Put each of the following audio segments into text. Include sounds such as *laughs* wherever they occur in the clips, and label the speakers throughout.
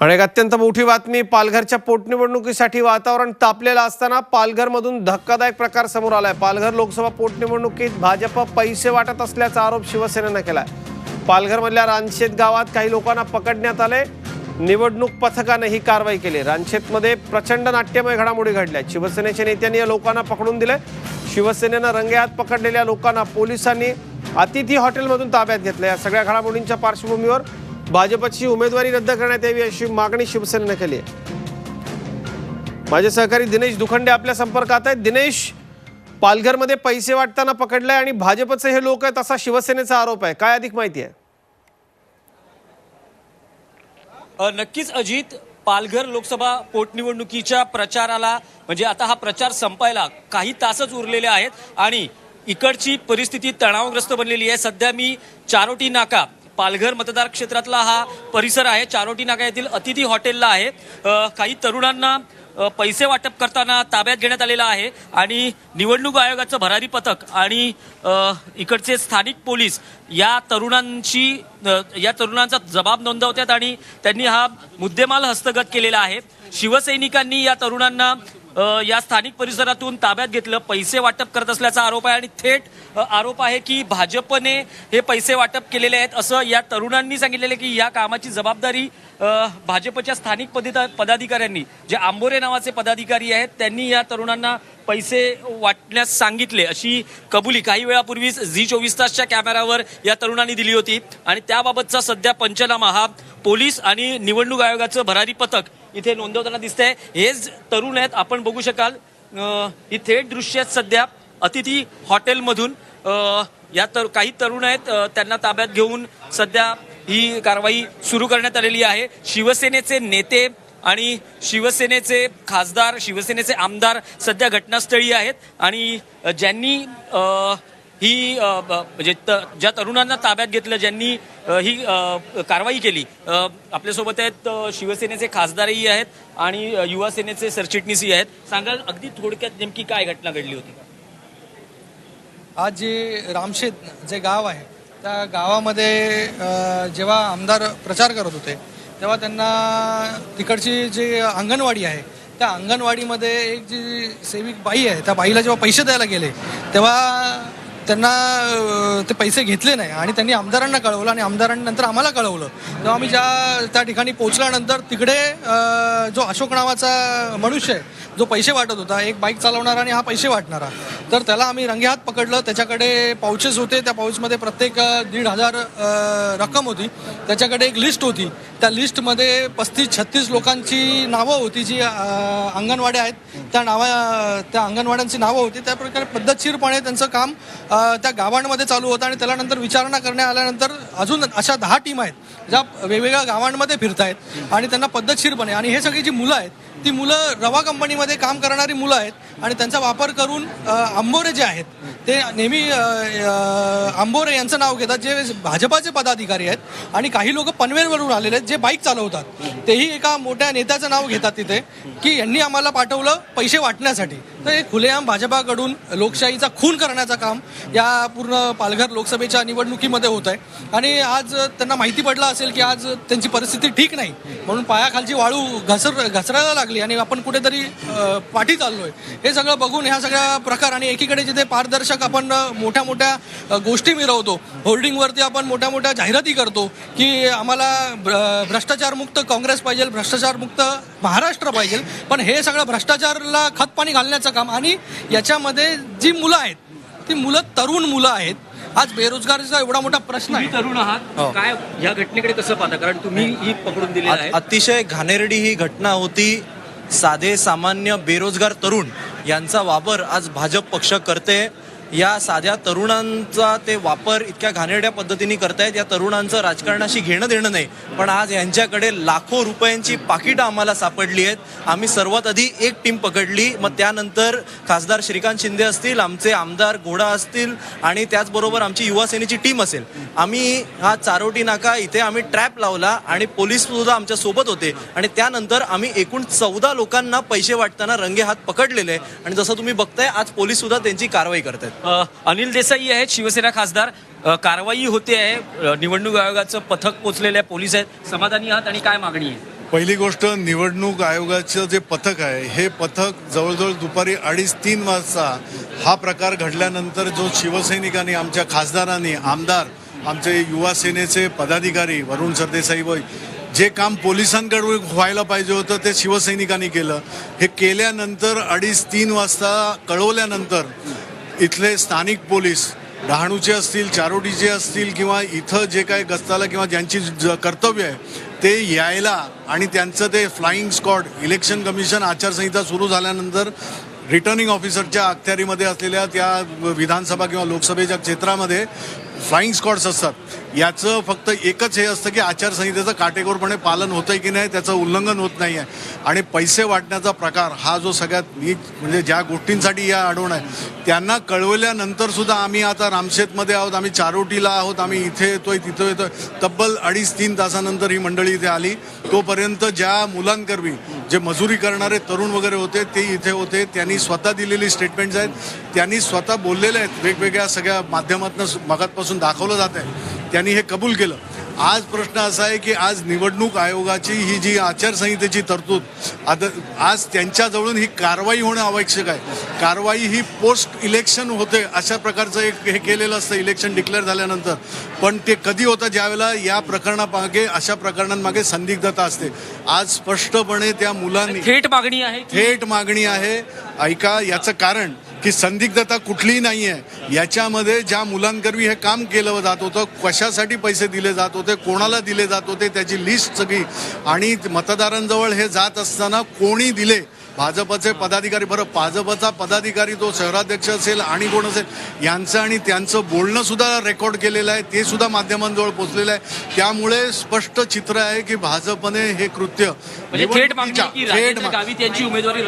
Speaker 1: आणि एक अत्यंत मोठी बातमी पालघरच्या पोटनिवडणुकीसाठी वातावरण तापलेलं असताना पालघरमधून धक्कादायक प्रकार समोर आलाय. पालघर लोकसभा पोटनिवडणुकीत भाजप पैसे वाटत असल्याचा आरोप शिवसेनेनं केलाय. पालघरमधल्या रानशेत गावात काही लोकांना पकडण्यात आले. निवडणूक पथकानं ही कारवाई केली. रानशेतमध्ये प्रचंड नाट्यमय घडामोडी घडल्या. शिवसेनेच्या नेत्यांनी या लोकांना पकडून दिले. शिवसेनेनं रंगेहात पकडलेल्या लोकांना पोलिसांनी अतिथी हॉटेलमधून ताब्यात घेतलं. या सगळ्या घडामोडींच्या पार्श्वभूमीवर भाजपची उमेदवारी रद्द करण्यात यावी अशी मागणी शिवसेनेनं केली आहे. माझे सहकारी दिनेश दुखंडे आपल्या संपर्कात आहेत. दिनेश पालघरमध्ये पैसे वाटताना पकडलाय आणि भाजपचे हे लोक आहेत असा शिवसेनेचा आरोप आहे. काय अधिक माहिती आहे?
Speaker 2: नक्कीच अजित पालघर लोकसभा पोटनिवडणुकीच्या प्रचाराला म्हणजे आता हा प्रचार संपायला काही तासच उरलेले आहेत आणि इकडची परिस्थिती तणावग्रस्त बनलेली आहे. सध्या मी चारोटी नाका पालघर मतदार क्षेत्रातला हा परिसर आहे. चारोटी नाका येथील अतिथी हॉटेलला आहे. काही तरुणांना पैसे वाटप करताना ताब्यात घेण्यात आलेला आहे आणि निवडणूक आयोगाचं भरारी पथक आणि इकडचे स्थानिक पोलीस या तरुणांची या तरुणांचा जबाब नोंदवतात आणि त्यांनी हा मुद्देमाल हस्तगत केलेला आहे. शिवसैनिकांनी या तरुणांना या स्थानिक परिसरातून ताब्यात घेतलं पैसे वाटप करत असल्याचा आरोप आहे आणि थेट आरोप आहे की भाजपने हे पैसे वाटप केलेले आहेत. असं या तरुणांनी सांगितलेलं की या कामाची जबाबदारी भाजपच्या स्थानिक पदिता पदाधिकाऱ्यांनी जे आंबोरे नावाचे पदाधिकारी आहेत त्यांनी या तरुणांना पैसे वाटण्यास सांगितले अशी कबुली. काही वेळापूर्वीच झी चोवीस तासच्या कॅमेरावर या तरुणांनी दिली होती. आणि त्याबाबतचा सध्या पंचनामा हा पोलीस आणि निवडणूक आयोगाचं भरारी पथक इथे नोंदवताना दिसतंय. हेच तरुण आहेत आपण बघू शकाल. ही थेट दृश्य आहेत सध्या. अतिथी हॉटेलमधून या तर काही तरुण आहेत त्यांना ताब्यात घेऊन सध्या ही कारवाई सुरू करण्यात आलेली आहे. शिवसेनेचे नेते आणि शिवसेनेचे खासदार शिवसेनेचे आमदार सध्या घटनास्थळी आहेत. आणि ज्यांनी ही म्हणजे त- ज्या तरुणांना ताब्यात घेतलं ज्यांनी ही कारवाई केली आपल्यासोबत आहेत शिवसेनेचे खासदारही आहेत आणि युवा सेनेचे सरचिटणीसही आहेत. सांगाल अगदी थोडक्यात नेमकी काय घटना घडली होती?
Speaker 3: आज जे रामशेत जे गाव आहे त्या गावामध्ये जेव्हा आमदार प्रचार करत होते तेव्हा त्यांना तिकडची जी अंगणवाडी आहे त्या अंगणवाडीमध्ये एक जी सेविक बाई आहे त्या बाईला जेव्हा पैसे द्यायला गेले तेव्हा त्यांना ते पैसे घेतले नाही आणि त्यांनी आमदारांना कळवलं आणि आमदारांनंतर आम्हाला कळवलं. तेव्हा आम्ही ज्या त्या ठिकाणी पोहोचल्यानंतर तिकडे जो अशोक नावाचा मनुष्य आहे जो पैसे वाटत होता एक बाईक चालवणारा आणि हा पैसे वाटणारा. तर त्याला आम्ही रंगेहात पकडलं. त्याच्याकडे पाऊचेस होते. त्या पाऊचमध्ये प्रत्येक दीड हजार रक्कम होती. त्याच्याकडे एक लिस्ट होती. त्या लिस्टमध्ये पस्तीस छत्तीस लोकांची नावं होती जी अंगणवाड्या आहेत. त्या नावा त्या अंगणवाड्यांची नावं होती. त्या प्रकारे पद्धतशीरपणे त्यांचं काम त्या गावांमध्ये चालू होतं आणि त्याला नंतर विचारणा करण्यात आल्यानंतर अजून अशा दहा टीम आहेत ज्या वेगवेगळ्या गावांमध्ये फिरतायत आणि त्यांना पद्धतशीरपणे. आणि हे सगळी जी मुलं आहेत ती मुलं रवा कंपनीमध्ये काम करणारी मुलं आहेत आणि त्यांचा वापर करून आंबोरे जे आहेत ते नेहमी आंबोरे यांचं नाव घेतात जे भाजपाचे पदाधिकारी आहेत आणि काही लोक पनवेलवरून आलेले आहेत जे बाईक चालवतात. तेही एका मोठ्या नेत्याचं नाव घेतात तिथे की यांनी आम्हाला पाठवलं पैसे वाटण्यासाठी. तर हे खुलेआम भाजपाकडून लोकशाहीचा खून करण्याचं काम या पूर्ण पालघर लोकसभेच्या निवडणुकीमध्ये होत आहे आणि आज त्यांना माहिती पडलं असेल की आज त्यांची परिस्थिती ठीक नाही. म्हणून पायाखालची वाळू घसर घसरायला लागली आणि आपण कुठेतरी अ, पाठी चाललोय. हे सगळं बघून ह्या सगळ्या प्रकार आणि एकीकडे जिथे पारदर्शक आपण मोठ्या मोठ्या गोष्टी मिरवतो होर्डिंगवरती आपण मोठ्या मोठ्या जाहिराती करतो की आम्हाला भ्र- भ्रष्टाचारमुक्त काँग्रेस पाहिजे भ्रष्टाचारमुक्त महाराष्ट्र पाहिजे. पण हे सगळं भ्रष्टाचारला खतपाणी घालण्याचं काम. आणि याच्यामध्ये जी मुलं आहेत ती मुलं तरुण मुलं आहेत. आज बेरोजगारीचा एवढा मोठा प्रश्न आहे.
Speaker 2: तुम्ही तरुण आहात.
Speaker 4: हो.
Speaker 2: काय या घटनेकडे कसं पाहता? कारण तुम्ही ही पकडून दिली आहे.
Speaker 4: अत- अतिशय घाणेरडी ही घटना होती. साधे सामान्य बेरोजगार तरुण यांचा वापर आज भाजप पक्ष करते. या साध्या तरुणांचा ते वापर इतक्या घाणेरड्या पद्धतीने करतायत. या तरुणांचं राजकारणाशी घेणं देणं नाही. पण आज यांच्याकडे लाखो रुपयांची पाकिटं आम्हाला सापडली आहेत. आम्ही सर्वात आधी एक टीम पकडली. मग त्यानंतर खासदार श्रीकांत शिंदे असतील आमचे आमदार घोडा असतील आणि त्याचबरोबर आमची युवासेनेची टीम असेल. आम्ही हा चारोटी नाका इथे आम्ही ट्रॅप लावला आणि पोलीस सुद्धा आमच्यासोबत होते. आणि त्यानंतर आम्ही एकूण चौदा लोकांना पैसे वाटताना रंगे हात पकडलेले. आहे. आणि जसं तुम्ही बघताय आज पोलीस सुद्धा त्यांची कारवाई करत आहेत
Speaker 2: अनिल देसाई आहेत शिवसेना खासदार. कारवाई होते आहे. निवडणूक आयोगाचं पथक पोचलेलं आहे पोलीस आहेत. समाधानी आहात आणि काय मागणी आहे?
Speaker 5: पहिली गोष्ट निवडणूक आयोगाचं जे पथक आहे हे पथक जवळजवळ दुपारी अडीच तीन वाजता हा प्रकार घडल्यानंतर जो शिवसैनिकांनी आमच्या खासदारांनी आमदार आमचे युवा सेनेचे पदाधिकारी वरुण सरदेसाई वय जे काम पोलिसांकडून व्हायला पाहिजे होतं ते शिवसैनिकांनी केलं. हे केल्यानंतर अडीच तीन वाजता कळवल्यानंतर इथले स्थानिक पोलीस डहाणूचे असतील चारोटीचे असतील किंवा इथं जे काही गस्ताला किंवा ज्यांची ज- कर्तव्य आहे ते यायला आणि त्यांचं ते फ्लाईंग स्कॉड इलेक्शन कमिशन आचारसंहिता सुरू झाल्यानंतर रिटर्निंग ऑफिसरच्या अखत्यारीमध्ये असलेल्या त्या विधानसभा किंवा लोकसभेच्या क्षेत्रामध्ये फ्लाईंग स्क्वॉड्स असतात. याचं फक्त एकच हे असतं की आचारसंहितेचं काटेकोरपणे पालन होतंय की नाही त्याचं उल्लंघन होत नाही आहे आणि पैसे वाटण्याचा प्रकार हा जो सगळ्यात नीट म्हणजे ज्या गोष्टींसाठी या अडवण आहे त्यांना कळवल्यानंतर सुद्धा आम्ही आता रामशेतमध्ये आहोत आम्ही चारोटीला आहोत आम्ही इथे येतोय तिथं येतोय. तब्बल अडीच तीन तासानंतर ही मंडळी इथे आली. तोपर्यंत ज्या मुलांकरवी जे मजुरी करणारे तरुण वगैरे होते ते इथे होते. त्यांनी स्वतः दिलेली स्टेटमेंट्स आहेत. त्यांनी स्वतः बोललेले आहेत वेगवेगळ्या सगळ्या माध्यमातून मगातपासून दाखवलं जात आहे. त्यांनी हे कबूल केलं. आज प्रश्न असा आहे की आज निवडणूक आयोगाची ही जी आचारसंहितेची तरतूद आद आज त्यांच्याजवळून ही कारवाई होणं आवश्यक आहे. कारवाई ही पोस्ट इलेक्शन होते अशा प्रकारचं एक हे केलेलं असतं इलेक्शन डिक्लेअर झाल्यानंतर. पण ते कधी होतं ज्यावेळेला या प्रकरणामागे अशा प्रकरणांमागे संदिग्धता असते. आज स्पष्टपणे त्या मुलांनी
Speaker 2: थेट मागणी आहे
Speaker 5: थेट मागणी आहे. ऐका याचं कारण की संदिग्धता कुठलीही नाही आहे. याच्यामध्ये ज्या मुलांकरवी हे काम केलं जात होतं कशासाठी पैसे दिले जात होते कोणाला दिले जात होते त्याची लिस्ट सगळी. आणि मतदारांजवळ हे जात असताना कोणी दिले भाजपचे पदाधिकारी बरं भाजपचा पदाधिकारी तो शहराध्यक्ष असेल आणि कोण असेल यांचं आणि त्यांचं बोलणं सुद्धा रेकॉर्ड केलेलं आहे ते सुद्धा माध्यमांजवळ पोचलेलं आहे. त्यामुळे स्पष्ट चित्र आहे की भाजपने हे कृत्य
Speaker 2: म्हणजे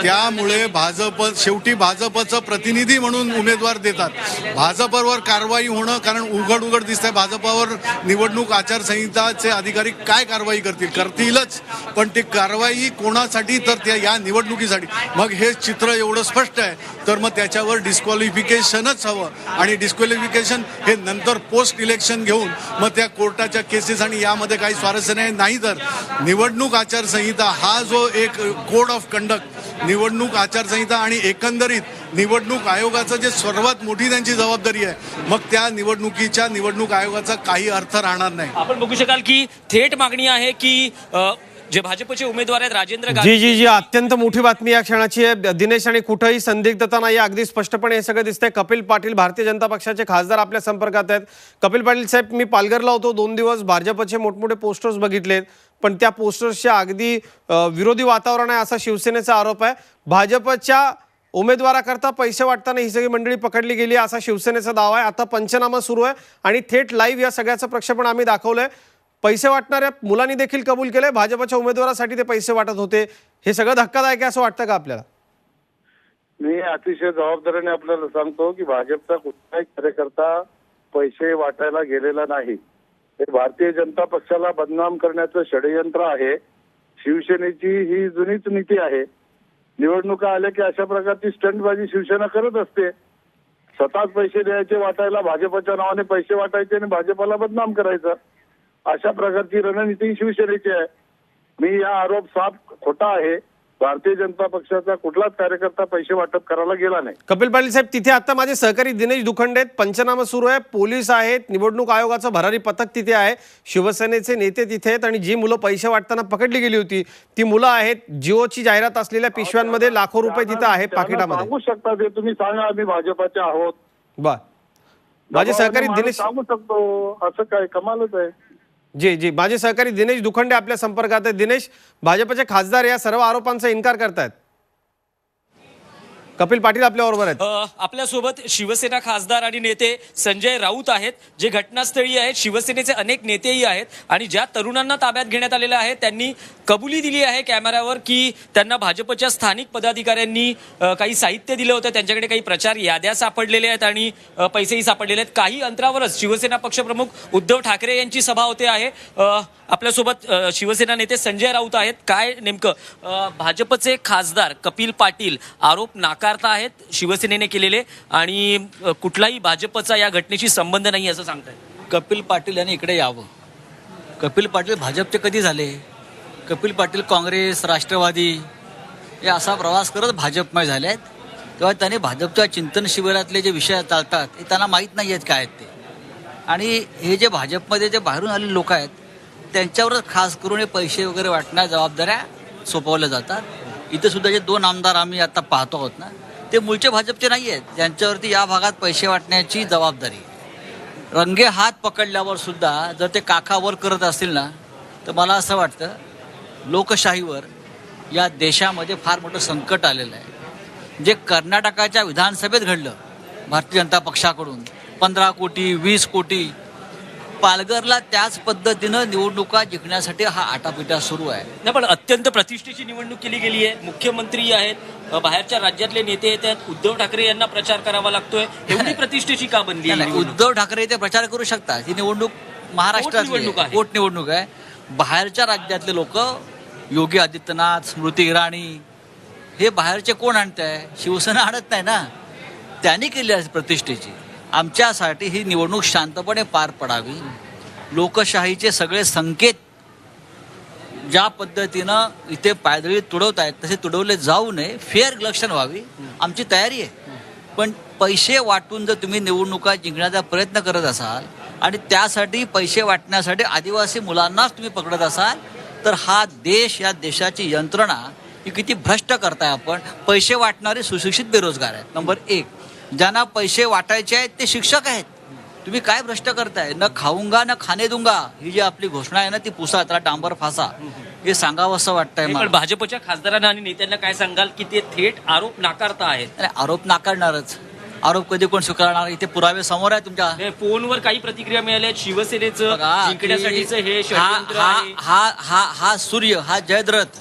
Speaker 5: त्यामुळे भाजप शेवटी भाजपचं प्रतिनिधी म्हणून उमेदवार देतात. भाजपवर कारवाई होणं कारण उघड उघड दिसतंय भाजपावर निवडणूक आचारसंहिताचे अधिकारी काय कारवाई करतील? करतीलच. पण ती कारवाई कोणासाठी? तर त्या या निवडणुकीसाठी. मग हे चित्र एवढं स्पष्ट आहे. तर मग त्याच्यावर डिस्क्वालिफिकेशनच हवं. आणि डिस्क्वालिफिकेशन हे नंतर पोस्ट इलेक्शन घेऊन मग त्या कोर्टाच्या केसेस आणि यामध्ये काही स्वारस्य नाही नाही तर निवडणूक आचारसंहिता हा जो एक कोड ऑफ कंडक्ट निवडणूक आचारसंहिता आणि एकंदरीत निवडणूक आयोगाचं जे सर्वात मोठी त्यांची जबाबदारी आहे मग त्या निवडणुकीच्या निवडणूक आयोगाचा काही अर्थ राहणार नाही.
Speaker 2: आपण बघू शकाल की थेट मागणी आहे की जे भाजपचे उमेदवार आहेत राजेंद्र
Speaker 1: जी जी जी. अत्यंत मोठी बातमी या क्षणाची आहे. दिनेश आणि कुठंही संदिग्धता नाही. अगदी स्पष्टपणे हे सगळं दिसतंय. कपिल पाटील भारतीय जनता पक्षाचे खासदार आपल्या संपर्कात आहेत. कपिल पाटील साहेब मी पालघरला होतो. दोन दिवस भाजपचे मोठमोठे पोस्टर्स बघितलेत पण त्या पोस्टर्सच्या अगदी विरोधी वातावरण आहे असा शिवसेनेचा आरोप आहे. भाजपच्या उमेदवाराकरता पैसे वाटताना ही सगळी मंडळी पकडली गेली असा शिवसेनेचा दावा आहे. आता पंचनामा सुरू आहे आणि थेट लाईव्ह या सगळ्याचं प्रक्षेपण आम्ही दाखवलंय. पैसे वाटणाऱ्या मुलांनी देखील कबूल केले भाजपच्या उमेदवारासाठी ते पैसे वाटत होते. हे सगळं धक्कादायक आहे असं वाटतं का आपल्याला?
Speaker 6: मी अतिशय जबाबदारीने आपल्याला सांगतो की भाजपचा कुठलाही कार्यकर्ता पैसे वाटायला गेलेला नाही. हे भारतीय जनता पक्षाला बदनाम करण्याचं षडयंत्र आहे. शिवसेनेची ही जुनीच नीती आहे. निवडणुका आल्या की अशा प्रकारची स्टंटबाजी शिवसेना करत असते. स्वतःच पैसे द्यायचे वाटायला भाजपच्या नावाने पैसे वाटायचे आणि भाजपला बदनाम करायचं. अशा प्रकारची रणनीती शिवसेनेची आहे. मी या आरोप साफ खोटा आहे. भारतीय जनता पक्षाचा कुठलाच कार्यकर्ता पैसे वाटप करायला गेला नाही.
Speaker 1: कपिल पाटील साहेब तिथे आता माझे सहकारी दिनेश दुखंडे आहेत. पंचनामा सुरू आहे. पोलीस आहेत. निवडणूक आयोगाचं भरारी पथक तिथे आहे. शिवसेनेचे नेते तिथे आहेत आणि जी मुलं पैसे वाटताना पकडली गेली होती ती मुलं आहेत. जिओची जाहिरात असलेल्या पिशव्यांमध्ये लाखो रुपये तिथे आहे
Speaker 6: त्यांना
Speaker 1: पाकिटामध्ये.
Speaker 6: सांगू शकता ते. तुम्ही सांगा आम्ही भाजपाचे आहोत.
Speaker 1: बर. माझे सहकारी दिनेश
Speaker 6: सांगू शकतो. असं काय कमालच आहे.
Speaker 1: जी जी. माझे सहकारी दिनेश दुखंडे आपल्या संपर्कात आहेत. दिनेश भाजपचे खासदार या सर्व आरोपांचा इन्कार करतायत. कपिल पाटील आपल्याबरोबर आहेत.
Speaker 2: आपल्यासोबत शिवसेना खासदार आणि नेते संजय राऊत आहेत जे घटनास्थळी आहेत. शिवसेनेचे अनेक नेतेही आहेत आणि ज्या तरुणांना ताब्यात घेण्यात आलेल्या आहेत त्यांनी कबुली दिली आहे कॅमेऱ्यावर की त्यांना भाजपच्या स्थानिक पदाधिकाऱ्यांनी अ, काही साहित्य दिलं होतं त्यांच्याकडे काही प्रचार याद्या सापडलेल्या आहेत आणि अ, पैसेही सापडलेले आहेत. काही अंतरावरच शिवसेना पक्षप्रमुख उद्धव ठाकरे यांची सभा होते आहे. अ, आपल्यासोबत अ, शिवसेना नेते संजय राऊत आहेत. काय नेमकं अ, भाजपचे खासदार कपिल पाटील आरोप पदार्थ आहेत शिवसेनेने केलेले आणि कुठलाही भाजपचा या घटनेशी संबंध नाही असं सांगताय.
Speaker 7: कपिल पाटील यांनी इकडे यावं. कपिल पाटील भाजपचे कधी झाले? कपिल पाटील काँग्रेस राष्ट्रवादी हे असा प्रवास करत भाजपमय झाले आहेत तेव्हा त्यांनी भाजपच्या चिंतन शिबिरातले जे विषय चालतात हे त्यांना माहीत नाही आहेत काय आहेत ते. आणि हे जे भाजपमध्ये जे बाहेरून आलेले लोक आहेत त्यांच्यावरच खास करून हे पैसे वगैरे वाटण्या जबाबदाऱ्या सोपवल्या जातात. इथे सुद्धा जे दोन आमदार आम्ही आता पाहतो आहोत ना ते मूळचे भाजपचे नाही आहेत ज्यांच्यावरती या भागात पैसे वाटण्याची जबाबदारी आहे. रंगे हात पकडल्यावर सुद्धा जर ते काकावर करत असतील ना तर मला असं वाटतं लोकशाहीवर या देशामध्ये फार मोठं संकट आलेलं आहे जे कर्नाटकाच्या विधानसभेत घडलं भारतीय जनता पक्षाकडून पंधरा कोटी वीस कोटी पालघरला त्याच पद्धतीनं निवडणुका जिंकण्यासाठी हा आटापिटा सुरू आहे.
Speaker 2: नाही पण अत्यंत प्रतिष्ठेची निवडणूक केली गेली आहे मुख्यमंत्री आहेत बाहेरच्या राज्यातले नेते येत आहेत. उद्धव ठाकरे यांना प्रचार करावा लागतोय. एवढी *laughs* प्रतिष्ठेची का बनली ही निवडणूक?
Speaker 7: उद्धव ठाकरे ते प्रचार करू शकतात. ही निवडणूक महाराष्ट्रात
Speaker 2: आहे.
Speaker 7: पोटनिवडणूक आहे. बाहेरच्या राज्यातले लोक योगी आदित्यनाथ स्मृती इराणी हे बाहेरचे कोण आणत आहे शिवसेना आणत नाही ना? त्यांनी केली आहे प्रतिष्ठेची. आमच्यासाठी ही निवडणूक शांतपणे पार पडावी. लोकशाहीचे सगळे संकेत ज्या पद्धतीनं इथे पायदळी तुडवत आहेत तसे तुडवले जाऊ नये. फेअर इलेक्शन व्हावी. आमची तयारी आहे. पण पैसे वाटून जर तुम्ही निवडणुका जिंकण्याचा प्रयत्न करत असाल आणि त्यासाठी पैसे वाटण्यासाठी आदिवासी मुलांनाच तुम्ही पकडत असाल तर हा देश या देशाची यंत्रणा ही किती भ्रष्ट करताय आपण. पैसे वाटणारे सुशिक्षित बेरोजगार आहेत. नंबर एक. ज्यांना पैसे वाटायचे आहेत ते शिक्षक आहेत. तुम्ही काय भ्रष्ट करताय? न खाऊंगा न खाणे दूंगा. ही जी आपली घोषणा आहे ना ती पुसा त्याला डांबर फासा. हे सांगावं असं वाटतंय मला.
Speaker 2: भाजपच्या खासदारांना आणि नेत्यांना काय सांगाल की ते थेट आरोप नाकारता आहेत?
Speaker 7: अरे आरोप नाकारणारच. आरोप कधी कोण स्वीकारणार? इथे पुरावे समोर आहे तुमच्या.
Speaker 2: नाही, फोनवर काही प्रतिक्रिया मिळाल्या शिवसेनेचं
Speaker 7: बघा,
Speaker 2: जिंकण्यासाठीचं
Speaker 7: की
Speaker 2: हे
Speaker 7: हा
Speaker 2: षडयंत्र
Speaker 7: हा
Speaker 2: आहे.
Speaker 7: हा हा हा सूर्य हा जयद्रथ.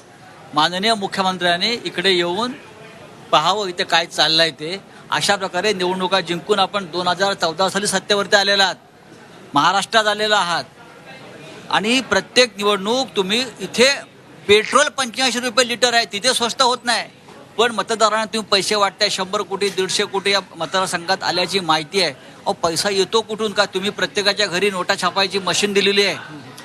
Speaker 7: माननीय मुख्यमंत्र्यांनी इकडे येऊन पाहावं इथे काय चाललंय ते. अशा प्रकारे निवडणुका जिंकून आपण दोन हजार चौदा साली सत्तेवरती आलेला आहात. महाराष्ट्रात आलेला आहात. आणि प्रत्येक निवडणूक तुम्ही इथे पेट्रोल पंच्याऐंशी रुपये लिटर आहे तिथे स्वस्त होत नाही. पण मतदारांना तुम्ही पैसे वाटताय शंभर कोटी दीडशे कोटी या मतदारसंघात आल्याची माहिती आहे. अहो पैसा येतो कुठून का? तुम्ही प्रत्येकाच्या घरी नोटा छापायची मशीन दिलेली आहे.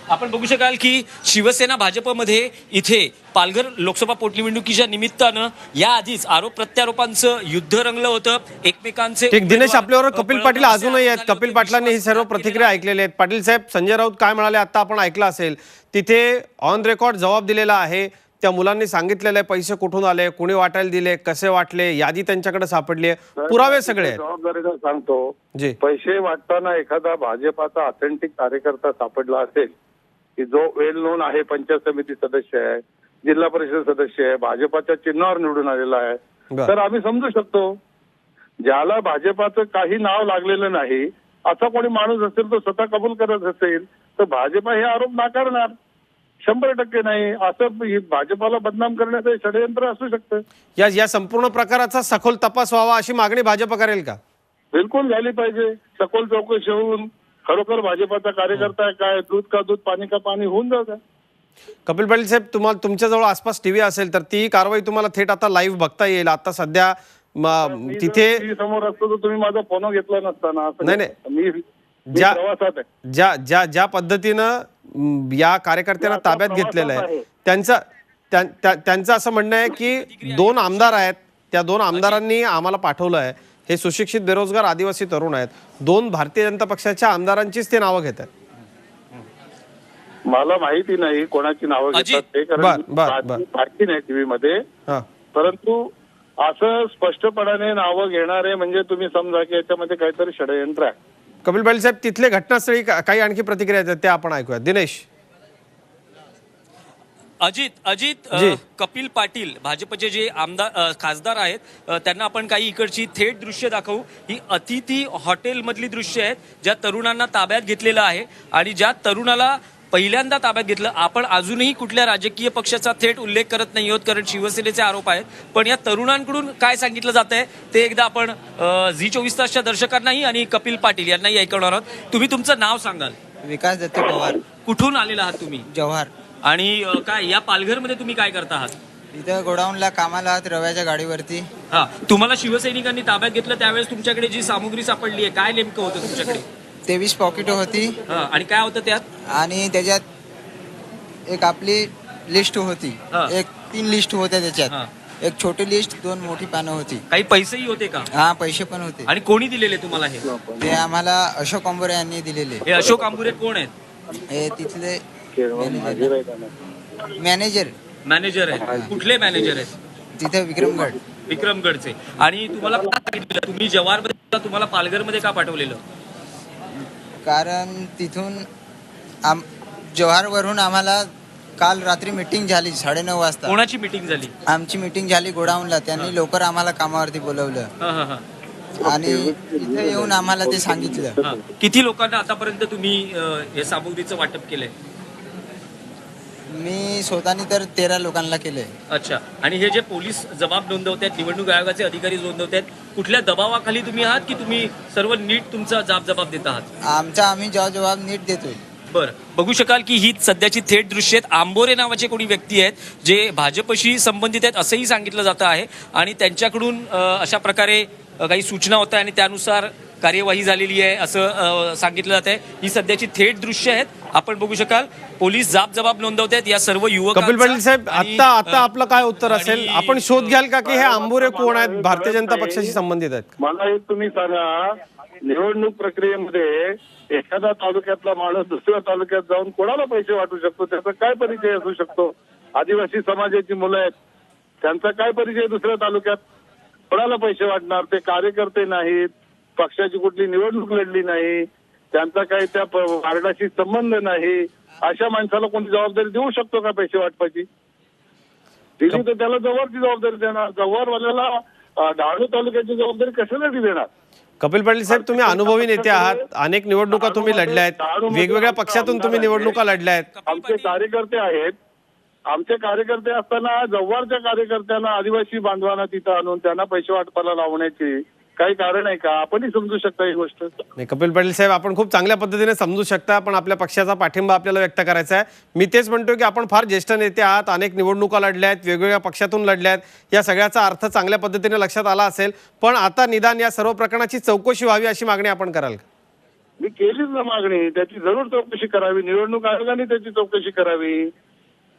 Speaker 2: आपण बघू शकाल की शिवसेना भाजपमध्ये इथे पालघर लोकसभा पोटनिवडणुकीच्या निमित्तानं या आधीच आरोप प्रत्यारोपांचं युद्ध रंगलं होतं. एकमेकांचे
Speaker 1: ठीक दिनेश आपल्यावर कपिल पाटील अजूनही आहेत. कपिल पाटलांनी ही सर्व प्रतिक्रिया ऐकलेल्या आहेत. पाटील साहेब संजय राऊत काय म्हणाले आता आपण ऐकलं असेल? तिथे ऑन रेकॉर्ड जबाब दिलेला आहे. त्या मुलांनी सांगितलेलं आहे पैसे कुठून आले कुणी वाटायला दिले कसे वाटले यादी त्यांच्याकडे सापडली आहे. पुरावे सगळे आहेत.
Speaker 6: जबाबदारीनं सांगतो
Speaker 1: जी.
Speaker 6: पैसे वाटताना एखादा भाजपाचा ऑथेंटिक कार्यकर्ता सापडला असेल की जो वेल नोन आहे पंचायत समिती सदस्य आहे जिल्हा परिषद सदस्य आहे भाजपाच्या चिन्हावर निवडून आलेला आहे. तर आम्ही समजू शकतो ज्याला भाजपाचं काही नाव लागलेलं नाही असा कोणी माणूस असेल तो स्वतः कबूल करत असेल तर भाजपा हे आरोप नाकारणार. शंभर टक्के नाही. असं भाजपाला बदनाम करण्याचं षडयंत्र असू शकतं.
Speaker 1: या या संपूर्ण प्रकाराचा सखोल तपास व्हावा अशी मागणी भाजप करेल का?
Speaker 6: बिलकुल झाली पाहिजे. सखोल चौकशी होऊन खरोखर भाजपाचा कार्यकर्ता आहे काय दूध का दूध पाणी का पाणी होऊन जाऊ द्या.
Speaker 1: कपिल पाटील साहेब तुम्हाला तुमच्याजवळ आसपास टीव्ही असेल तर ती कारवाई तुम्हाला थेट आता लाईव्ह बघता येईल. आता सध्या म,
Speaker 6: मी
Speaker 1: तिथे
Speaker 6: TV समोर असतो तर तुम्ही माझा फोन घेतला नसता ना असं
Speaker 1: नाही, नाही.
Speaker 6: मी मी
Speaker 1: ज्या-
Speaker 6: प्रवासात आहे.
Speaker 1: ज्या ज्या ज्या पद्धतीनं म, या कार्यकर्त्यांना
Speaker 6: आता
Speaker 1: ताब्यात घेतलेलं
Speaker 6: प्रवासात
Speaker 1: आहे
Speaker 6: आहे.
Speaker 1: त्यांचं त्या- त्या- त्यांचं असं म्हणणं आहे की दोन आमदार आहेत. त्या दोन आमदारांनी आम्हाला पाठवलं आहे. हे सुशिक्षित बेरोजगार आदिवासी तरुण आहेत. दोन भारतीय जनता पक्षाच्या आमदारांचीच ते नावं घेत आहेत
Speaker 6: मला माहिती नाही कोणाची नावं. घेतात ते
Speaker 1: बर,
Speaker 6: कारण
Speaker 1: बर.
Speaker 6: पाहिली नाही टीव्ही मध्ये
Speaker 1: हां.
Speaker 6: परंतु असं स्पष्टपणाने नावं घेणारे म्हणजे तुम्ही समजा की याच्यामध्ये काहीतरी षडयंत्र आहे.
Speaker 1: कपिल पाटील साहेब तिथले घटनास्थळी का- काही आणखी प्रतिक्रिया आहेत त्या आपण ऐकूया दिनेश.
Speaker 2: अजित अजित अ. कपिल पाटील भाजपचे जे आमदार अ, खासदार आहेत अ, त्यांना आपण काही इकडची थेट दृश्य दाखवू. ही अतिथी हॉटेलमधली दृश्य आहेत ज्या तरुणांना ताब्यात घेतलेलं आहे आणि ज्या तरुणाला पहिल्यांदा ताब्यात घेतलं. आपण अजूनही कुठल्या राजकीय पक्षाचा थेट उल्लेख करत नाही आहोत कारण शिवसेनेचे आरोप आहेत. पण या तरुणांकडून काय सांगितलं जात आहे ते एकदा आपण अ, झी चोवीस तासच्या दर्शकांनाही आणि कपिल पाटील यांनाही ऐकवणार आहोत. तुम्ही तुमचं नाव सांगाल.
Speaker 8: विकास दत्त पवार.
Speaker 2: कुठून आलेला आहात तुम्ही?
Speaker 8: जव्हार.
Speaker 2: आणि अ, काय या पालघरमध्ये तुम्ही काय करता आहात?
Speaker 8: इथं गोडाऊनला कामाला आहात रव्याच्या गाडीवरती.
Speaker 2: हा. तुम्हाला शिवसैनिकांनी ताब्यात घेतलं त्यावेळेस तुमच्याकडे जी सामुग्री सापडली आहे काय नेमकं होतं तुमच्याकडे?
Speaker 8: तेवीस पॉकेट होती.
Speaker 2: हा, आणि काय होतं त्यात?
Speaker 8: आणि त्याच्यात एक आपली लिस्ट होती.
Speaker 2: हा.
Speaker 8: एक तीन लिस्ट होत्या
Speaker 2: हा.
Speaker 8: त्याच्यात एक छोटी लिस्ट दोन मोठी पानं होती.
Speaker 2: काही पैसेही होते का?
Speaker 8: हा पैसे पण होते.
Speaker 2: आणि कोणी दिलेले तुम्हाला हे?
Speaker 8: ते आम्हाला अशोक अंबोरे यांनी दिलेले.
Speaker 2: हे अशोक आंबुरे कोण आहेत?
Speaker 8: हे तिथले मॅनेजर
Speaker 2: मॅनेजर आहेत. कुठले मॅनेजर आहेत?
Speaker 8: तिथे विक्रमगड.
Speaker 2: विक्रमगडचे. आणि तुम्हाला का सांगितलं तुम्ही जव्हारमध्ये तुम्हाला पालघरमध्ये का पाठवलेलं?
Speaker 8: कारण तिथून आम जव्हारवरून आम्हाला काल रात्री मीटिंग झाली साडेनऊ वाजता.
Speaker 2: कोणाची मिटिंग झाली?
Speaker 8: आमची मीटिंग झाली गोडाऊनला. त्यांनी लवकर आम्हाला कामावरती बोलवलं.
Speaker 2: हा, हा, हा.
Speaker 8: आणि इथे येऊन आम्हाला ते सांगितलं.
Speaker 2: हा. किती लोकांना आतापर्यंत तुम्ही अं, हे सामुग्रीचं वाटप केलंय?
Speaker 8: मी स्वतःनी तर तेरा लोकांना केलंय.
Speaker 2: अच्छा. आणि हे जे पोलीस जबाब नोंदवत आहेत निवडणूक आयोगाचे अधिकारी नोंदवत आहेत कुठल्या दबावाखाली तुम्ही आहात की तुम्ही सर्व नीट तुमचा जाब जबाब देत आहात?
Speaker 8: आमचा आम्ही जबाब जबाब नीट देतोय.
Speaker 2: बरं. बघू शकाल की ही सध्याची थेट दृश्य आहेत. आंबोरे नावाचे कोणी व्यक्ती आहेत जे भाजपशी संबंधित आहेत असंही सांगितलं जातं आहे. आणि त्यांच्याकडून अं, अशा प्रकारे अं, काही सूचना होत्या आणि त्यानुसार कार्यवाही झालेली आहे असं सांगितलं जात आहे. ही सध्याची थेट दृश्य आहेत. आपण बघू शकाल पोलीस जाब जबाब नोंदवत आहेत या सर्व युवक
Speaker 1: कपिल पाटील साहेब आता आता आपलं काय उत्तर असेल? आपण शोध घ्याल का की हे आंबोरे कोण आहेत? भारतीय जनता पक्षाशी संबंधित आहेत.
Speaker 6: मला एक तुम्ही सांगा. निवडणूक प्रक्रियेमध्ये एखादा तालुक्यातला माणूस दुसऱ्या तालुक्यात जाऊन कोणाला पैसे वाटू शकतो? त्याचा काय परिचय असू शकतो? आदिवासी समाजाची मुलं आहेत. त्यांचा काय परिचय दुसऱ्या तालुक्यात? कोणाला पैसे वाटणार? ते कार्यकर्ते नाहीत. पक्षाची कुठली निवडणूक लढली नाही त्यांचा काही त्या वार्डाशी संबंध नाही अशा माणसाला कोणती जबाबदारी देऊ शकतो का पैसे वाटपाची? दिली तर त्याला जव्हारची जबाबदारी देणार जव्हारवाल्याला अं, डहाणू तालुक्याची जबाबदारी कशासाठी देणार?
Speaker 1: कपिल पाटील साहेब तुम्ही अनुभवी नेते आहात. अनेक निवडणुका तुम्ही लढल्या आहेत. वेगवेगळ्या पक्षातून तुम्ही निवडणुका लढल्या आहेत.
Speaker 6: आमचे कार्यकर्ते आहेत. आमचे कार्यकर्ते असताना जव्हारच्या कार्यकर्त्यांना आदिवासी बांधवांना तिथं आणून त्यांना पैसे वाटपाला लावण्याची काही कारण आहे का? आपणही समजू शकता ही गोष्ट.
Speaker 1: नाही कपिल पाटील साहेब आपण खूप चांगल्या पद्धतीने समजू शकता पण आपल्या पक्षाचा पाठिंबा आपल्याला व्यक्त करायचा आहे. मी तेच म्हणतोय की आपण फार ज्येष्ठ नेते आहात अनेक निवडणुका लढल्या आहेत वेगवेगळ्या पक्षातून लढल्या आहेत. या सगळ्याचा अर्थ चांगल्या पद्धतीने लक्षात आला असेल पण आता निदान या सर्व प्रकरणाची चौकशी व्हावी अशी मागणी आपण कराल का?
Speaker 6: मी केलीच ना मागणी. त्याची जरूर चौकशी करावी. निवडणूक आयोगाने त्याची चौकशी करावी.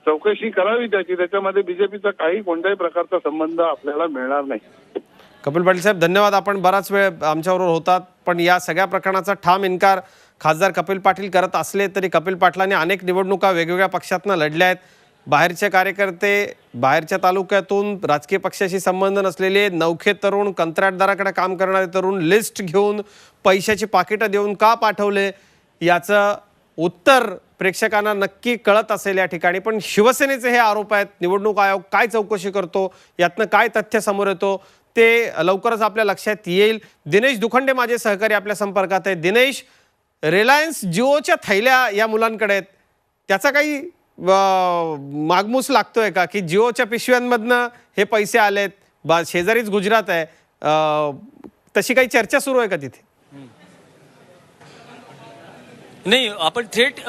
Speaker 6: चौकशी करावी त्याची. त्याच्यामध्ये बीजेपीचा काही कोणत्याही प्रकारचा संबंध आपल्याला मिळणार नाही.
Speaker 1: कपिल पाटील साहेब धन्यवाद. आपण बराच वेळ आमच्याबरोबर होतात पण या सगळ्या प्रकरणाचा ठाम इन्कार खासदार कपिल पाटील करत असले तरी कपिल पाटलांनी अनेक निवडणुका वेगवेगळ्या पक्षातनं लढल्या आहेत. बाहेरचे कार्यकर्ते बाहेरच्या तालुक्यातून राजकीय पक्षाशी संबंध नसलेले नौखे तरुण कंत्राटदाराकडे काम करणारे तरुण लिस्ट घेऊन पैशाची पाकिटं देऊन का पाठवले? याचं उत्तर प्रेक्षकांना नक्की कळत असेल या ठिकाणी. पण शिवसेनेचे हे आरोप आहेत निवडणूक आयोग काय चौकशी करतो यातनं काय तथ्य समोर येतो? ते लवकरच आपल्या लक्षात येईल. दिनेश दुखंडे माझे सहकारी आपल्या संपर्कात आहे दिनेश रिलायन्स जिओच्या थैल्या या मुलांकडे आहेत. त्याचा काही मागमूस लागतोय का? की जिओच्या पिशव्यांमधनं हे पैसे आलेत. बा शेजारीच गुजरात आहे. तशी काही चर्चा सुरू आहे का तिथे?
Speaker 2: नाही आपण थेट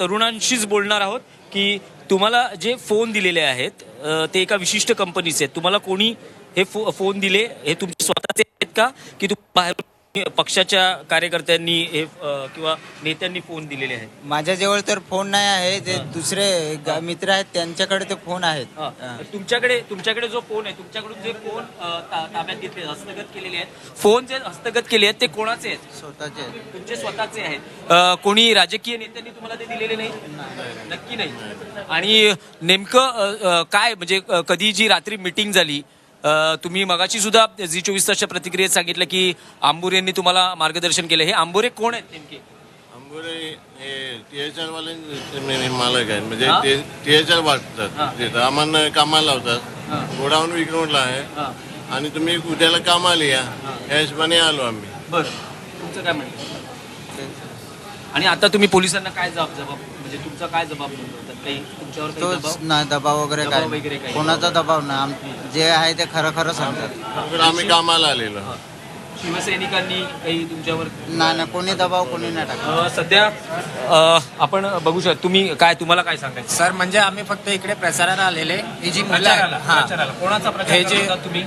Speaker 2: तरुणांशीच बोलणार आहोत की तुम्हाला जे फोन दिलेले आहेत ते एका विशिष्ट कंपनीचे आहेत. तुम्हाला कोणी हे फो, फोन दिले. हे तुमचे स्वतःचे आहेत का? की तुम्ही बाहेरून पक्षाच्या कार्यकर्त्यांनी हे किंवा नेत्यांनी फोन दिलेले आहेत?
Speaker 8: माझ्याजवळ तर फोन नाही आहे. जे दुसरे ग- मित्र आहेत. त्यांच्याकडे ते फोन आहेत.
Speaker 2: हा.
Speaker 8: हा.
Speaker 2: तुमच्याकडे तुमच्याकडे जो फोन आहे तुमच्याकडून जे फोन अ, ता- ताब्यात घेतले हस्तगत केलेले आहेत फोन जे हस्तगत केले आहेत ते कोणाचे आहेत?
Speaker 8: स्वतःचे आहेत.
Speaker 2: तुमचे स्वतःचे आहेत. अ, कोणी राजकीय नेत्यांनी तुम्हाला ते दिलेले नाही. नक्की नाही. आणि नेमकं अ, अ, काय म्हणजे अ, कधी जी रात्री मिटिंग झाली तुम्ही मगाची सुद्धा झी चोवीस तासच्या प्रतिक्रियेत सांगितलं की आंबोरे यांनी तुम्हाला मार्गदर्शन केलं. हे आंबोरे कोण आहेत नेमके?
Speaker 9: आंबोरे हे टीएचआर वाले मालक आहेत. म्हणजे? ते टीएचआर. वाटतात. तिथं आम्हाला कामाला. लावतात. गोडाऊन विक्रमला आहे. आणि तुम्ही उद्याला कामाला या. या हिशोबाने आलो आम्ही.
Speaker 2: बरं. तुमचं काय म्हणणं आणि आता तुम्ही पोलिसांना काय जबाब जबाब म्हणजे तुमचा काय जबाब काही तुमच्यावर काही
Speaker 8: तोच
Speaker 2: दबाव?
Speaker 8: ना दबाव वगैरे
Speaker 2: दबाव
Speaker 8: काय
Speaker 2: वगैरे
Speaker 8: नाही.
Speaker 2: काही
Speaker 8: कोणाचा दबाव ना आम- जे आहे ते खरं खरं सांगतात.
Speaker 9: आम्ही कामाला आलेलो.
Speaker 2: शिवसैनिकांनी काही तुमच्यावर
Speaker 8: ना ना कोणी दबाव कोणी नाही टाकत.
Speaker 2: अ, सध्या अ, आपण बघू शकतो. तुम्ही काय तुम्हाला काय सांगायचं?
Speaker 10: सर म्हणजे आम्ही फक्त इकडे प्रचाराला आलेले. ही जी मुलं
Speaker 2: प्रचाराला
Speaker 10: आहेत हा.
Speaker 2: प्रचाराला. कोणाचा प्रचार
Speaker 10: हे जे-
Speaker 2: करत होता तुम्ही?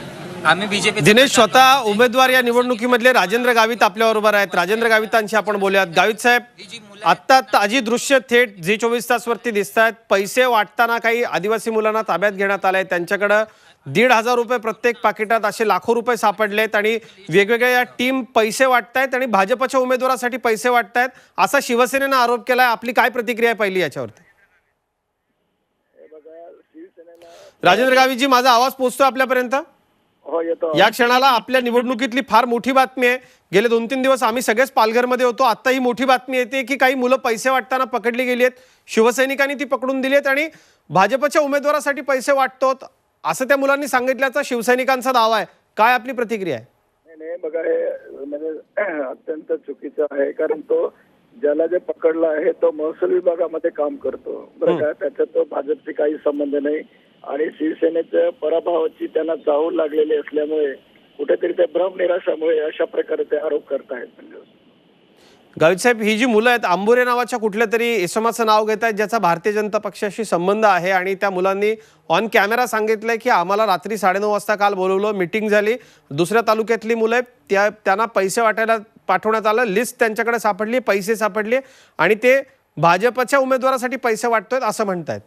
Speaker 10: आम्ही बीजेपी
Speaker 1: दिनेश स्वतः उमेदवार या निवडणुकीमधले राजेंद्र गावित आपल्याबरोबर आहेत. राजेंद्र गावितांशी आपण बोलूयात. गावित साहेब आत्ता ताजी दृश्य थेट झी चोवीस तासवरती दिसत आहेत पैसे वाटताना काही आदिवासी मुलांना ताब्यात घेण्यात आलंय. त्यांच्याकडं दीड हजार रुपये प्रत्येक पाकिटात असे लाखो रुपये सापडलेत आणि वेगवेगळ्या या टीम पैसे वाटतायत आणि भाजपच्या उमेदवारासाठी पैसे वाटतायत असा शिवसेनेनं आरोप केलाय. आपली काय प्रतिक्रिया आहे पहिली याच्यावरती? राजेंद्र गावितजी माझा आवाज पोहोचतोय आपल्यापर्यंत?
Speaker 11: हो येतो.
Speaker 1: या क्षणाला आपल्या निवडणुकीतली फार मोठी बातमी आहे. गेले दोन तीन दिवस आम्ही सगळेच पालघरमध्ये होतो. आता ही मोठी बातमी येते की काही मुलं पैसे वाटताना पकडली गेली आहेत. शिवसैनिकांनी ती पकडून दिली आहेत आणि भाजपच्या उमेदवारासाठी पैसे वाटतोत. असं त्या मुलांनी सांगितल्याचा शिवसैनिकांचा दावा आहे. काय आपली प्रतिक्रिया आहे?
Speaker 11: नाही, बघा हे म्हणजे *clears throat* अत्यंत चुकीचं आहे. कारण तो ज्याला जे पकडला आहे तो महसूल विभागामध्ये काम करतो. बरं का? त्याच्यात तो भाजपशी काही संबंध नाही. आणि शिवसेनेच्या पराभवाची त्यांना चाहूल लागलेली असल्यामुळे कुठेतरी त्या भ्रमनिराशामुळे अशा प्रकारे ते आरोप करतायत
Speaker 1: गावित साहेब ही जी मुलं आहेत आंबुरे नावाच्या कुठल्या तरी इसमाचं नाव घेत आहेत ज्याचा भारतीय जनता पक्षाशी संबंध आहे आणि त्या मुलांनी ऑन कॅमेरा सांगितलंय की आम्हाला रात्री साडेनऊ वाजता काल बोलवलं मिटिंग झाली. दुसऱ्या तालुक्यातली मुलं आहेत त्या त्यांना पैसे वाटायला पाठवण्यात आलं लिस्ट त्यांच्याकडे सापडली पैसे सापडले आणि ते भाजपच्या उमेदवारासाठी पैसे वाटतोय असं म्हणतायत.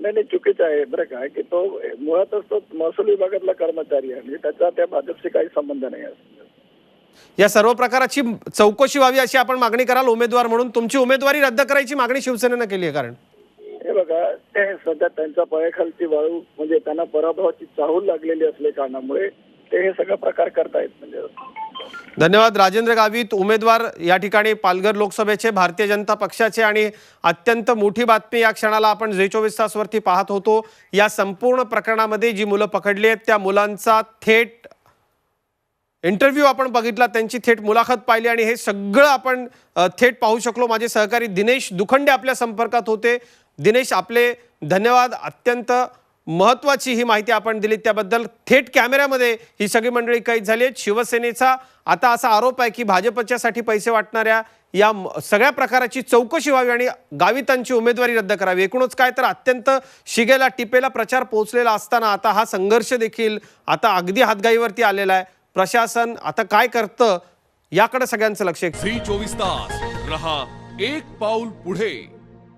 Speaker 11: नाही नाही चुकीचं आहे. बरं का की तो मुळातच तो महसूल विभागातला कर्मचारी आहे. म्हणजे त्याचा त्या भाजपशी काही संबंध नाही आहे.
Speaker 1: या सर्व प्रकाराची चौकशी व्हावी अशी आपण मागणी कराल उमेदवार म्हणून. तुमची उमेदवारी रद्द करायची मागणी शिवसेनेनं केली आहे कारण.
Speaker 11: हे बघा ते सध्या त्यांच्या पायाखालची वाळू म्हणजे त्यांना पराभवाची चाहूल लागलेली असल्या कारणामुळे ते हे सगळं प्रकार करतायत म्हणजे
Speaker 1: धन्यवाद. राजेंद्र गावित उमेदवार या ठिकाणी पालघर लोकसभेचे भारतीय जनता पक्षाचे आणि अत्यंत मोठी बातमी या क्षणाला आपण जे चोवीस तासवरती पाहत होतो. या संपूर्ण प्रकरणामध्ये जी मुलं पकडली आहेत त्या मुलांचा थेट इंटरव्ह्यू आपण बघितला त्यांची थेट मुलाखत पाहिली आणि हे सगळं आपण थेट पाहू शकलो. माझे सहकारी दिनेश दुखंडे आपल्या संपर्कात होते. दिनेश आपले धन्यवाद. अत्यंत महत्वाची ही माहिती आपण दिली. त्याबद्दल थेट कॅमेऱ्यामध्ये ही सगळी मंडळी कैद झाली आहेत. शिवसेनेचा आता असा आरोप आहे की भाजपच्यासाठी पैसे वाटणाऱ्या या सगळ्या प्रकाराची चौकशी व्हावी आणि गावितांची उमेदवारी रद्द करावी. एकूणच काय तर अत्यंत शिगेला टिपेला प्रचार पोहोचलेला असताना आता हा संघर्ष देखील आता अगदी हातगाईवरती आलेला आहे. प्रशासन आता काय करतं याकडे सगळ्यांचं लक्ष आहे.
Speaker 4: चोवीस तास. रहा एक पाऊल पुढे.